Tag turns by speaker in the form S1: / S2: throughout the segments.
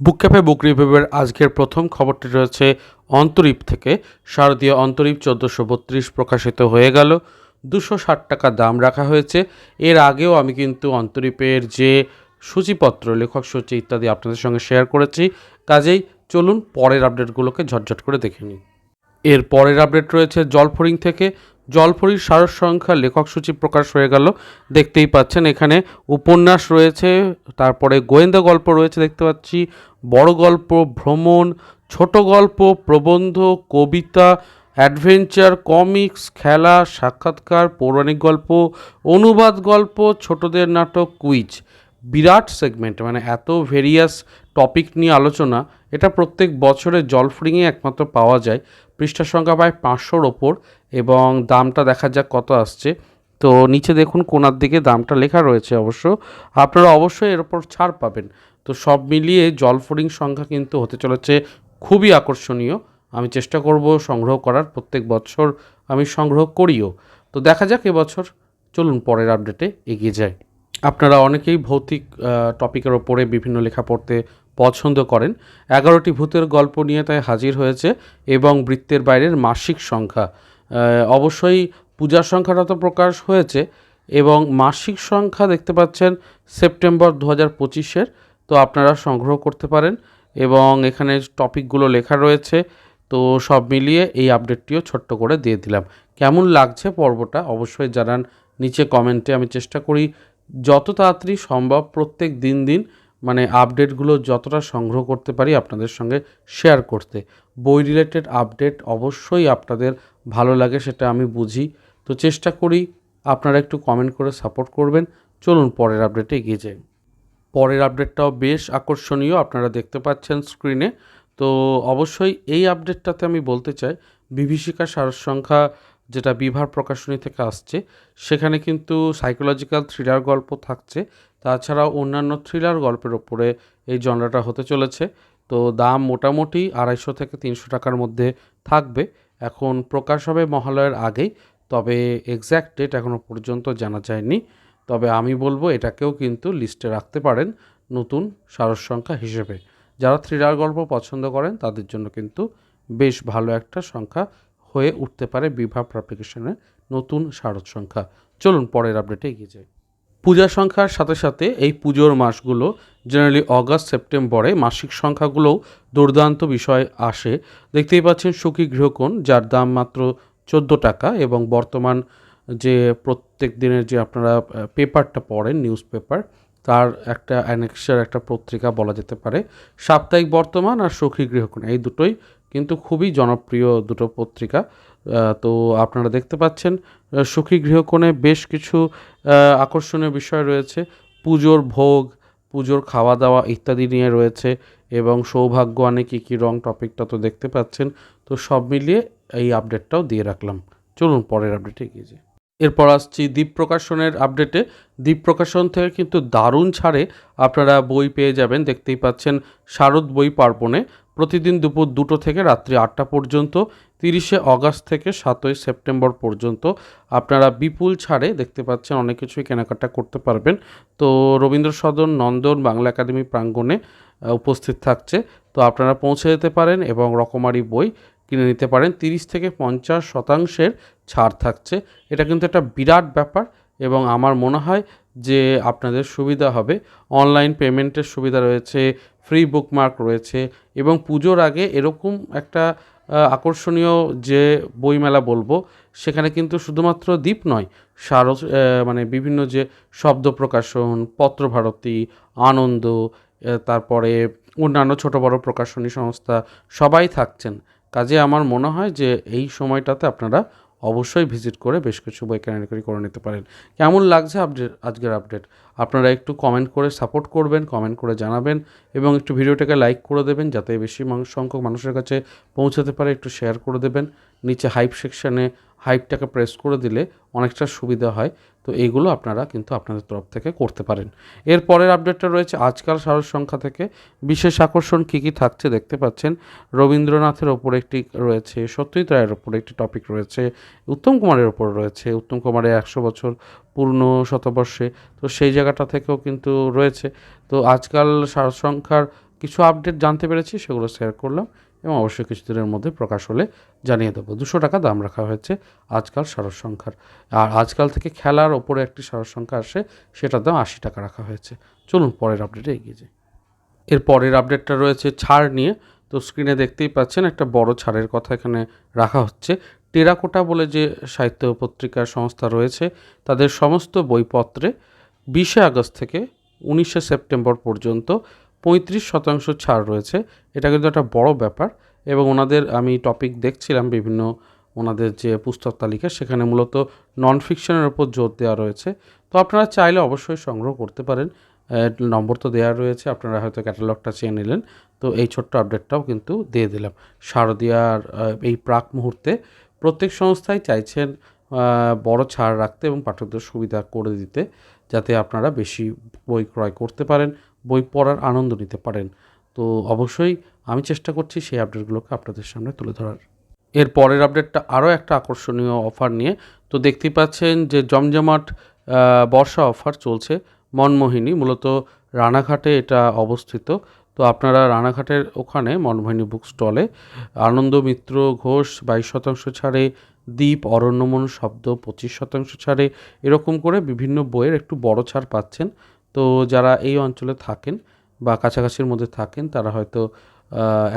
S1: বুক cafe বুক রিভিউয়ের আজকের প্রথম খবরটি রয়েছে, অন্তরীপ থেকে। শারদীয় অন্তরীপ চোদ্দোশো বত্রিশ প্রকাশিত হয়ে গেল। দুশো ষাট টাকা দাম রাখা হয়েছে। এর আগেও আমি কিন্তু অন্তরীপের যে সূচিপত্র, লেখক সূচি ইত্যাদি আপনাদের সঙ্গে শেয়ার করেছি। কাজেই চলুন পরের আপডেটগুলোকে ঝটঝট করে দেখে নিই। এর পরের আপডেট রয়েছে জলফরিং থেকে। জলফরির সারস সংখ্যা লেখক সূচি প্রকাশ হয়ে গেল। দেখতেই পাচ্ছেন, এখানে উপন্যাস রয়েছে, তারপরে গোয়েন্দা গল্প রয়েছে দেখতে পাচ্ছি, বড় গল্প, ভ্রমণ, ছোট গল্প, প্রবন্ধ, কবিতা, অ্যাডভেঞ্চার, কমিক্স, খেলা, সাক্ষাৎকার, পৌরাণিক গল্প, অনুবাদ গল্প, ছোটদের নাটক, কুইজ। বিরাট সেগমেন্ট মানে এত ভেরিয়াস টপিক নিয়ে আলোচনা, এটা প্রত্যেক বছরে জলফ্রিংয়ে একমাত্র পাওয়া যায়। পৃষ্ঠা সংখ্যা প্রায় পাঁচশোর ওপর। এবং দামটা দেখা যাক কত আসছে। তো নিচে দেখুন কোনার দিকে দামটা লেখা রয়েছে অবশ্য। আপনারা অবশ্যই এর ওপর ছাড় পাবেন। তো সব মিলিয়ে জলফরিং সংখ্যা কিন্তু হতে চলেছে খুবই আকর্ষণীয়। আমি চেষ্টা করব সংগ্রহ করার, প্রত্যেক বছর আমি সংগ্রহ করিও। তো দেখা যাক এবছর, চলুন পরের আপডেটে এগিয়ে যাই। আপনারা অনেকেই ভৌতিক টপিকের ওপরে বিভিন্ন লেখা পড়তে পছন্দ করেন। এগারোটি ভূতের গল্প নিয়ে তাই হাজির হয়েছে এবং বৃত্তের বাইরের মাসিক সংখ্যা। অবশ্যই পূজার সংখ্যাটা তো প্রকাশ হয়েছে এবং মাসিক সংখ্যা দেখতে পাচ্ছেন সেপ্টেম্বর দু হাজার পঁচিশের, তো আপনারা সংগ্রহ করতে পারেন এবং এখানে টপিকগুলো লেখা রয়েছে, তো সব মিলিয়ে এই আপডেটটিও ছোট্ট করে দিয়ে দিলাম। কেমন লাগছে পর্বটা অবশ্যই জানান নিচে কমেন্টে, আমি চেষ্টা করি যত তাড়াতাড়ি সম্ভব প্রত্যেক দিন দিন মানে আপডেটগুলো যতটা সংগ্রহ করতে পারি আপনাদের সঙ্গে শেয়ার করতে। বই রিলেটেড আপডেট অবশ্যই আপনাদের ভালো লাগে সেটা আমি বুঝি। তো চেষ্টা করি আপনারা একটু কমেন্ট করে সাপোর্ট করবেন। চলুন পরের আপডেটে এগিয়ে যাই। পরের আপডেটটাও বেশ আকর্ষণীয়, আপনারা দেখতে পাচ্ছেন স্ক্রিনে তো অবশ্যই এই আপডেটটাতে আমি বলতে চাই, বিভীষিকা সারসংখ্যা যেটা বিভার প্রকাশনী থেকে আসছে, সেখানে কিন্তু সাইকোলজিক্যাল থ্রিলার গল্প থাকছে। তাছাড়াও অন্যান্য থ্রিলার গল্পের ওপরে এই জনরাটা হতে চলেছে। তো দাম মোটামুটি আড়াইশো থেকে তিনশো টাকার মধ্যে থাকবে। এখন প্রকাশ হবে মহালয়ের আগেই, তবে এক্স্যাক্ট ডেট এখনও পর্যন্ত জানা যায়নি। তবে আমি বলব এটাকেও কিন্তু লিস্টে রাখতে পারেন নতুন সারস সংখ্যা হিসেবে। যারা থ্রিলার গল্প পছন্দ করেন, তাদের জন্য কিন্তু বেশ ভালো একটা সংখ্যা হয়ে উঠতে পারে বিভাগ পাবলিকেশনের নতুন সারস সংখ্যা। চলুন পরের আপডেটে এগিয়ে যাই। পূজা সংখ্যার সাথে সাথে এই পুজোর মাসগুলো জেনারেলি অগাস্ট সেপ্টেম্বরে মাসিক সংখ্যাগুলোও দুর্দান্ত বিষয় আসে। দেখতেই পাচ্ছেন সুখী গৃহকোণ, যার দাম মাত্র চোদ্দ টাকা এবং বর্তমান যে প্রত্যেক দিনের যে আপনারা পেপারটা পড়েন নিউজ পেপার তার একটা অ্যানেক্সার একটা পত্রিকা বলা যেতে পারে। সাপ্তাহিক বর্তমান আর সখী গৃহকোণ, এই দুটোই কিন্তু খুবই জনপ্রিয় দুটো পত্রিকা। তো আপনারা দেখতে পাচ্ছেন সুখী গৃহকোণে বেশ কিছু আকর্ষণীয় বিষয় রয়েছে। পুজোর ভোগ, পুজোর খাওয়া দাওয়া ইত্যাদি নিয়ে রয়েছে এবং সৌভাগ্য আনে কী কী রং টপিকটা তো দেখতে পাচ্ছেন। তো সব মিলিয়ে এই আপডেটটাও দিয়ে রাখলাম। চলুন পরের আপডেটে এগিয়ে যাই। এরপর আসছি দ্বীপ প্রকাশনের আপডেটে। দ্বীপ প্রকাশন থেকে কিন্তু দারুণ ছাড়ে আপনারা বই পেয়ে যাবেন। দেখতেই পাচ্ছেন, শারদ বই পার্বণে প্রতিদিন দুপুর দুটো থেকে রাত্রি আটটা পর্যন্ত, তিরিশে অগাস্ট থেকে সাতই সেপ্টেম্বর পর্যন্ত আপনারা বিপুল ছাড়ে দেখতে পাচ্ছেন, অনেক কিছুই কেনাকাটা করতে পারবেন। তো রবীন্দ্র সদন নন্দন বাংলা একাডেমি প্রাঙ্গণে উপস্থিত থাকছে। তো আপনারা পৌঁছে যেতে পারেন এবং রকমারি বই কিনে নিতে পারেন। তিরিশ থেকে পঞ্চাশ শতাংশের ছাড় থাকছে। এটা কিন্তু একটা বিরাট ব্যাপার এবং আমার মনে হয় যে আপনাদের সুবিধা হবে। অনলাইন পেমেন্টের সুবিধা রয়েছে ফ্রি বুকমার্ক রয়েছে এবং পুজোর আগে এরকম একটা আকর্ষণীয় যে বইমেলা বলব, সেখানে কিন্তু শুধুমাত্র দ্বীপ নয়, সারস মানে বিভিন্ন যে শব্দ প্রকাশন পত্রভারতী আনন্দ তারপরে অন্যান্য ছোট বড় প্রকাশনী সংস্থা সবাই থাকছেন। কাজে আমার মনে হয় যে এই সময়টাতে আপনারা অবশ্যই ভিজিট করে বেশ কিছু বই কেনাকাটি করে নিতে পারেন। কেমন লাগছে আপডেট আজকের আপডেট? আপনারা একটু কমেন্ট করে সাপোর্ট করবেন কমেন্ট করে জানাবেন এবং একটু ভিডিওটাকে লাইক করে দেবেন যাতে বেশি মানুষ সংখ্যক মানুষের কাছে পৌঁছাতে পারে, একটু শেয়ার করে দেবেন। নিচে হাইপ সেকশানে হাইপটাকে প্রেস করে দিলে অনেকটা সুবিধা হয়। তো এইগুলো আপনারা কিন্তু আপনাদের তরফ থেকে করতে পারেন। এর পরের আপডেটটা রয়েছে, আজকাল সারস সংখ্যা থেকে বিশেষ আকর্ষণ কী কী থাকছে দেখতে পাচ্ছেন। রবীন্দ্রনাথের ওপর একটি রয়েছে, সত্যজিৎ রায়ের ওপর একটি টপিক রয়েছে, উত্তম কুমারের ওপর রয়েছে। উত্তম কুমারের একশো বছর পূর্ণ শতবর্ষে, তো সেই জায়গাটা থেকেও কিন্তু রয়েছে। তো আজকাল সারসংখ্যার কিছু আপডেট জানতে পেরেছি, সেগুলো শেয়ার করলাম। এবং অবশ্যই কিছুদিনের মধ্যে প্রকাশ হলে জানিয়ে দেবো। দুশো টাকা দাম রাখা হয়েছে আজকাল সারস সংখ্যার। আর আজকাল থেকে খেলার ওপরে একটি সারস সংখ্যা আসে, সেটার দাম আশি টাকা রাখা হয়েছে। চলুন পরের আপডেটে এগিয়ে যাই। এর পরের আপডেটটা রয়েছে ছাড় নিয়ে। তো স্ক্রিনে দেখতেই পাচ্ছেন একটা বড় ছাড়ের কথা এখানে রাখা হচ্ছে। টেরাকোটা বলে যে সাহিত্য পত্রিকা সংস্থা রয়েছে, তাদের সমস্ত বইপত্রে বিশে আগস্ট থেকে উনিশে সেপ্টেম্বর পর্যন্ত পঁয়ত্রিশ শতাংশ ছাড় রয়েছে। এটা কিন্তু একটা বড় ব্যাপার এবং ওনাদের আমি টপিক দেখছিলাম বিভিন্ন ওনাদের যে পুস্তক তালিকা, সেখানে মূলত নন ফিকশনের ওপর জোর দেওয়া রয়েছে। তো আপনারা চাইলে অবশ্যই সংগ্রহ করতে পারেন। নম্বর তো দেওয়া রয়েছে, আপনারা হয়তো ক্যাটালগটা চেয়ে নিলেন। তো এই ছোট্ট আপডেটটাও কিন্তু দিয়ে দিলাম। শারদীয়ার এই প্রাক মুহূর্তে প্রত্যেক সংস্থাই চাইছেন বড় ছাড় রাখতে এবং পাঠকদের সুবিধা করে দিতে, যাতে আপনারা বেশি বই ক্রয় করতে পারেন। বই পড়ার আনন্দ নিতে পারেন। তো অবশ্যই আমি চেষ্টা করছি সেই আপডেটগুলোকে আপনাদের সামনে তুলে ধরার। এর পরের আপডেটটা আরও একটা আকর্ষণীয় অফার নিয়ে। তো দেখতেই পাচ্ছেন যে জমজমাট বর্ষা অফার চলছে মনমোহিনী, মূলত রানাঘাটে এটা অবস্থিত। তো আপনারা রানাঘাটের ওখানে মনমোহিনী বুক স্টলে আনন্দ মিত্র ঘোষ বাইশ শতাংশ ছাড়ে দ্বীপ অরণ্যমন শব্দ পঁচিশ শতাংশ ছাড়ে, এরকম করে বিভিন্ন বইয়ের একটু বড় ছাড় পাচ্ছেন। তো যারা এই অঞ্চলে থাকেন বা কাছাকাছির মধ্যে থাকেন, তারা হয়তো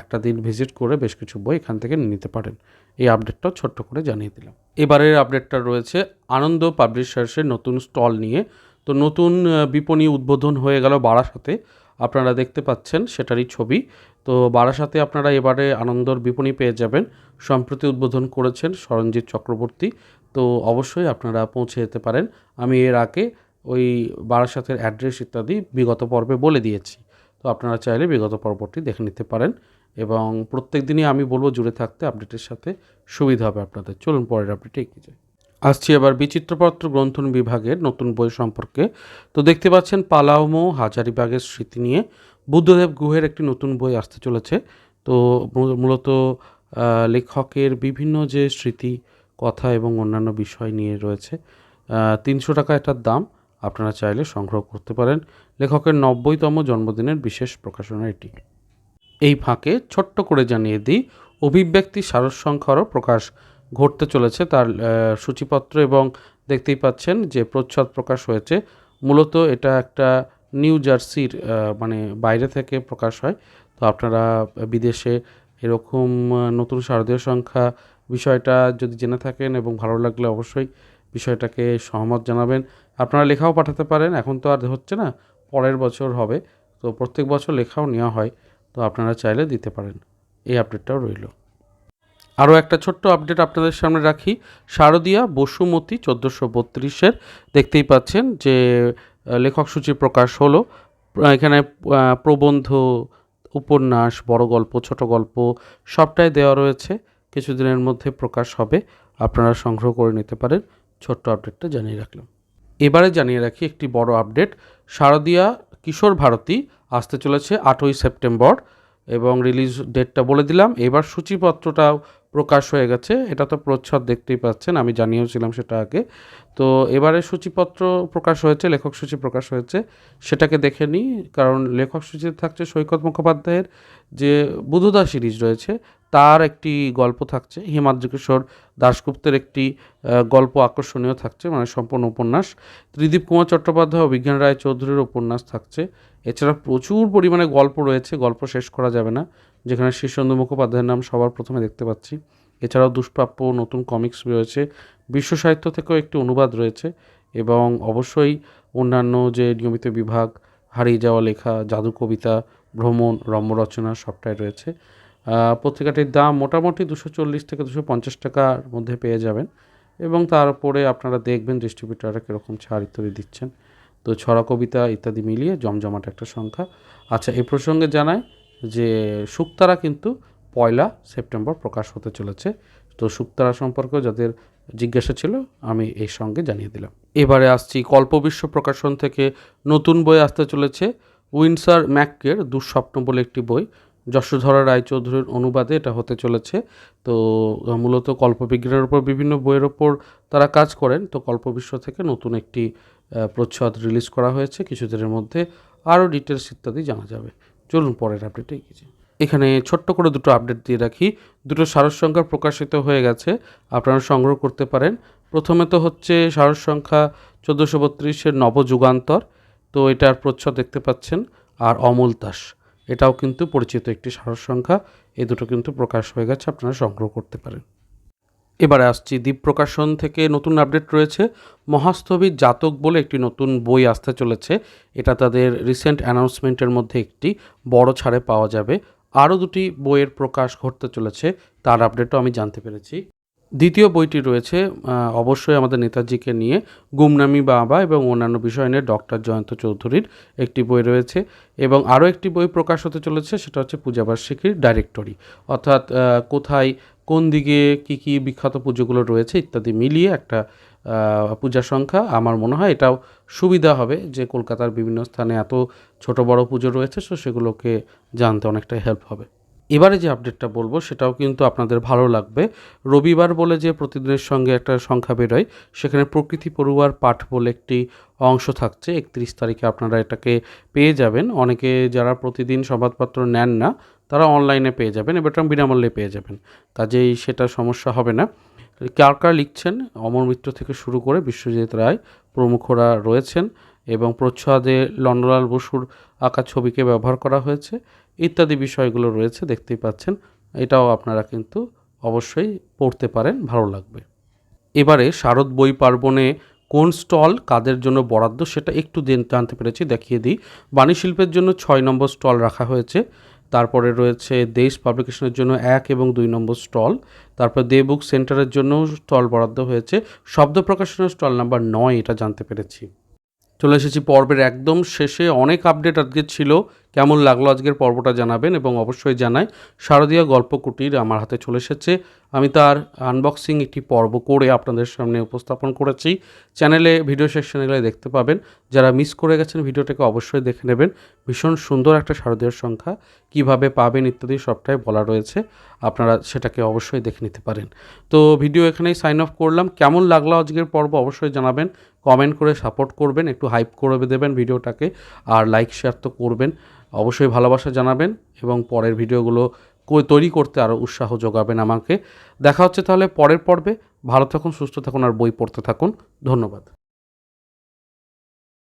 S1: একটা দিন ভিজিট করে বেশ কিছু বই এখান থেকে নিতে পারেন। এই আপডেটটাও ছোট্ট করে জানিয়ে দিলাম। এবারের আপডেটটা রয়েছে, আনন্দ পাবলিশার্সের নতুন স্টল নিয়ে। তো নতুন বিপণী উদ্বোধন হয়ে গেল বারাসাতে। আপনারা দেখতে পাচ্ছেন সেটারই ছবি। তো বারাসাতে আপনারা এবারে আনন্দর বিপণী পেয়ে যাবেন। সম্প্রতি উদ্বোধন করেছেন সরঞ্জিৎ চক্রবর্তী। তো অবশ্যই আপনারা পৌঁছে যেতে পারেন। আমি এর আগে ওই বারাসাতের অ্যাড্রেস ইত্যাদি বিগত পর্বে বলে দিয়েছি। তো আপনারা চাইলে বিগত পর্বটি দেখে নিতে পারেন এবং প্রত্যেক দিনই আমি বলব জুড়ে থাকতে আপডেটের সাথে সুবিধা হবে আপনাদের। চলুন পরের আপডেটে এগিয়ে যাই। আসছি এবার বিচিত্রপত্র গ্রন্থন বিভাগের নতুন বই সম্পর্কে। তো দেখতে পাচ্ছেন পালাউমো হাজারিবাগের স্মৃতি নিয়ে বুদ্ধদেব গুহের একটি নতুন বই আসতে চলেছে। তো মূলত লেখকের বিভিন্ন যে স্মৃতি, কথা এবং অন্যান্য বিষয় নিয়ে রয়েছে তিনশো টাকা এটার দাম। আপনারা চাইলে সংগ্রহ করতে পারেন লেখকের নব্বইতম জন্মদিনের বিশেষ প্রকাশনা এটি। এই ফাঁকে ছোট্ট করে জানিয়ে দিই, অভিব্যক্তি সারসংখ্যারও প্রকাশ ঘটতে চলেছে তার সূচিপত্র এবং দেখতেই পাচ্ছেন যে প্রচ্ছদ প্রকাশ হয়েছে। মূলত এটা একটা নিউ জার্সির মানে বাইরে থেকে প্রকাশ হয়। তো আপনারা বিদেশে এরকম নতুন শারদীয় সংখ্যা বিষয়টা যদি জেনে থাকেন এবং ভালো লাগলে অবশ্যই বিষয়টাকে সহমত জানাবেন। আপনারা লেখাও পাঠাতে পারেন, এখন তো আর হচ্ছে না, পরের বছর হবে, তো প্রত্যেক বছর লেখাও নেওয়া হয়, তো আপনারা চাইলে দিতে পারেন। এই আপডেটটাও রইল। আরও একটা ছোট্ট আপডেট আপনাদের সামনে রাখি, শারদীয়া বসুমতী চোদ্দোশো বত্রিশের, দেখতেই পাচ্ছেন যে লেখক সূচি প্রকাশ হলো এখানে প্রবন্ধ, উপন্যাস, বড় গল্প, ছোট গল্প, সবটাই দেওয়া রয়েছে, কিছুদিনের মধ্যে প্রকাশ হবে, আপনারা সংগ্রহ করে নিতে পারেন, ছোট্ট আপডেটটা জানিয়ে রাখলাম। এবারে জানিয়ে রাখি একটি বড় আপডেট। শারদীয়া কিশোর ভারতী আসতে চলেছে আটই সেপ্টেম্বর এবং রিলিজ ডেটটা বলে দিলাম। এবার সূচিপত্রটাও প্রকাশ হয়ে গেছে। এটা তো প্রচ্ছদ দেখতেই পাচ্ছেন, আমি জানিয়েওছিলাম সেটা আগে। তো এবারে সূচিপত্র প্রকাশ হয়েছে, লেখক সূচি প্রকাশ হয়েছে, সেটাকে দেখে নিই। কারণ লেখক সূচিতে থাকছে সৈকত মুখোপাধ্যায়ের যে বুধদা সিরিজ রয়েছে তার একটি গল্প থাকছে। হিমাদ্রি কিশোর দাশগুপ্তের একটি গল্প আকর্ষণীয় থাকছে মানে সম্পূর্ণ উপন্যাস। ত্রিদীপ কুমার চট্টোপাধ্যায় ও বিজ্ঞান রায় চৌধুরীর উপন্যাস থাকছে। এছাড়া প্রচুর পরিমাণে গল্প রয়েছে, গল্প শেষ করা যাবে না। যেখানে শীর্ষেন্দু মুখোপাধ্যায়ের নাম সবার প্রথমে দেখতে পাচ্ছি। এছাড়াও দুষ্প্রাপ্য নতুন কমিক্স রয়েছে। বিশ্ব সাহিত্য থেকেও একটি অনুবাদ রয়েছে এবং অবশ্যই অন্যান্য যে নিয়মিত বিভাগ, হারিয়ে যাওয়া লেখা, জাদু কবিতা, ভ্রমণ রম্যরচনা সবটাই রয়েছে। পত্রিকাটির দাম মোটামুটি দুশো চল্লিশ থেকে দুশো পঞ্চাশ টাকার মধ্যে পেয়ে যাবেন এবং তার উপরে আপনারা দেখবেন ডিস্ট্রিবিউটাররা কীরকম ছাড় ইত্যাদি দিচ্ছেন। তো ছড়া কবিতা ইত্যাদি মিলিয়ে জমজমাট একটা সংখ্যা। আচ্ছা এই প্রসঙ্গে জানাই যে শুক্তারা কিন্তু পয়লা সেপ্টেম্বর প্রকাশ হতে চলেছে। তো শুক্তারা সম্পর্কেও যাদের জিজ্ঞাসা ছিল, আমি এই সঙ্গে জানিয়ে দিলাম। এবারে আসছি কল্পবিশ্ব প্রকাশন থেকে নতুন বই আসতে চলেছে। উইন্সার ম্যাককের দুঃস্বপ্ন বলে একটি বই। যশোধরা রায়চৌধুরীর অনুবাদে এটা হতে চলেছে। তো, মূলত কল্পবিজ্ঞানের উপর বিভিন্ন বইয়ের ওপর তারা কাজ করেন। তো কল্পবিশ্ব থেকে নতুন একটি প্রচ্ছদ রিলিজ করা হয়েছে। কিছুদিনের মধ্যে আরও ডিটেলস ইত্যাদি জানা যাবে। চলুন পরের আপডেটে এগিয়ে এখানে ছোট্ট করে দুটো আপডেট দিয়ে রাখি। দুটো সারস সংখ্যা প্রকাশিত হয়ে গেছে। আপনারা সংগ্রহ করতে পারেন। প্রথমে তো হচ্ছে সারস সংখ্যা চোদ্দোশো বত্রিশের নবযুগান্তর। তো, এটার প্রচ্ছদ দেখতে পাচ্ছেন। আর অমল দাস। এটাও কিন্তু পরিচিত একটি সারস সংখ্যা। এই দুটো কিন্তু প্রকাশ হয়ে গেছে, আপনারা সংগ্রহ করতে পারেন। এবারে আসছি দ্বীপ প্রকাশন থেকে নতুন আপডেট রয়েছে। মহাস্থবির জাতক বলে একটি নতুন বই আসতে চলেছে। এটা তাদের রিসেন্ট অ্যানাউন্সমেন্টের মধ্যে একটি বড় ছাড়ে পাওয়া যাবে। আরও দুটি বইয়ের প্রকাশ ঘটতে চলেছে, তার আপডেটও আমি জানতে পেরেছি। দ্বিতীয় বইটি রয়েছে অবশ্যই আমাদের নেতাজিকে নিয়ে গুমনামি বাবা এবং অন্যান্য বিষয় নিয়ে ডক্টর জয়ন্ত চৌধুরীর একটি বই রয়েছে এবং আরও একটি বই প্রকাশ হতে চলেছে, সেটা হচ্ছে পূজাবার্ষিকীর ডাইরেক্টরি অর্থাৎ কোথায়, কোন দিকে কী কী বিখ্যাত পুজোগুলো রয়েছে ইত্যাদি মিলিয়ে একটা পূজা সংখ্যা আমার মনে হয় এটাও সুবিধা হবে যে কলকাতার বিভিন্ন স্থানে এত ছোট বড় পুজো রয়েছে সো সেগুলোকে জানতে অনেকটাই হেল্প হবে। এবারে যে আপডেটটা বলব, সেটাও কিন্তু আপনাদের ভালো লাগবে। রবিবার বলে যে প্রতিদিনের সঙ্গে একটা সংখ্যা বেরোয়, সেখানে প্রকৃতি পড়ুয়ার পাঠ বলে একটি অংশ থাকছে। একত্রিশ তারিখে আপনারা এটাকে পেয়ে যাবেন। অনেকে যারা প্রতিদিন সংবাদপত্র নেন না, তারা অনলাইনে পেয়ে যাবেন এটা বিনামূল্যে পেয়ে যাবেন। কাজেই সেটা সমস্যা হবে না। কার কার লিখছেন? অমর মিত্র থেকে শুরু করে বিশ্বজিৎ রায় প্রমুখরা রয়েছেন এবং প্রচ্ছদে লন্ডলাল বসুর আঁকা ছবিকে ব্যবহার করা হয়েছে। ইত্যাদি বিষয়গুলো রয়েছে, দেখতেই পাচ্ছেন। এটাও আপনারা কিন্তু অবশ্যই পড়তে পারেন, ভালো লাগবে। এবারে শারদ বই পার্বণে কোন স্টল কাদের জন্য বরাদ্দ সেটা একটু জানতে পেরেছি, দেখিয়ে দিই। বাণী শিল্পের জন্য ছয় নম্বর স্টল রাখা হয়েছে। তারপরে রয়েছে দেশ পাবলিকেশনের জন্য এক এবং দুই নম্বর স্টল। তারপর দে বুক সেন্টারের জন্য স্টল বরাদ্দ হয়েছে। শব্দ প্রকাশনের স্টল নাম্বার নয়, এটা জানতে পেরেছি। চলে এসেছি পর্বের একদম শেষে। অনেক আপডেট আজকে ছিল। কেমন লাগল আজকের পর্বটা জানাবেন এবং অবশ্যই জানাই। শারদীয় গল্প কুটির আমার হাতে চলে এসেছে। আমি তার আনবক্সিং একটি পর্ব করে আপনাদের সামনে উপস্থাপন করেছি। চ্যানেলে ভিডিও সেকশনে গেলে দেখতে পাবেন। যারা মিস করে গেছেন ভিডিওটাকে অবশ্যই দেখে নেবেন। ভীষণ সুন্দর একটা শারদীয় সংখ্যা। কীভাবে পাবেন ইত্যাদি সবটাই বলা রয়েছে। আপনারা সেটাকে অবশ্যই দেখে নিতে পারেন। তো ভিডিও এখানেই সাইন অফ করলাম। কেমন লাগল আজকের পর্ব অবশ্যই জানাবেন। কমেন্ট করে সাপোর্ট করবেন, একটু হাইপ করে দেবেন ভিডিওটাকে, আর লাইক শেয়ার তো করবেন। অবশ্যই ভালোবাসা জানাবেন এবং পরের ভিডিওগুলো তৈরি করতে আরও উৎসাহ যোগাবেন আমাকে। দেখা হচ্ছে তাহলে পরের পর্বে। ভালো থাকুন, সুস্থ থাকুন, আর বই পড়তে থাকুন। ধন্যবাদ।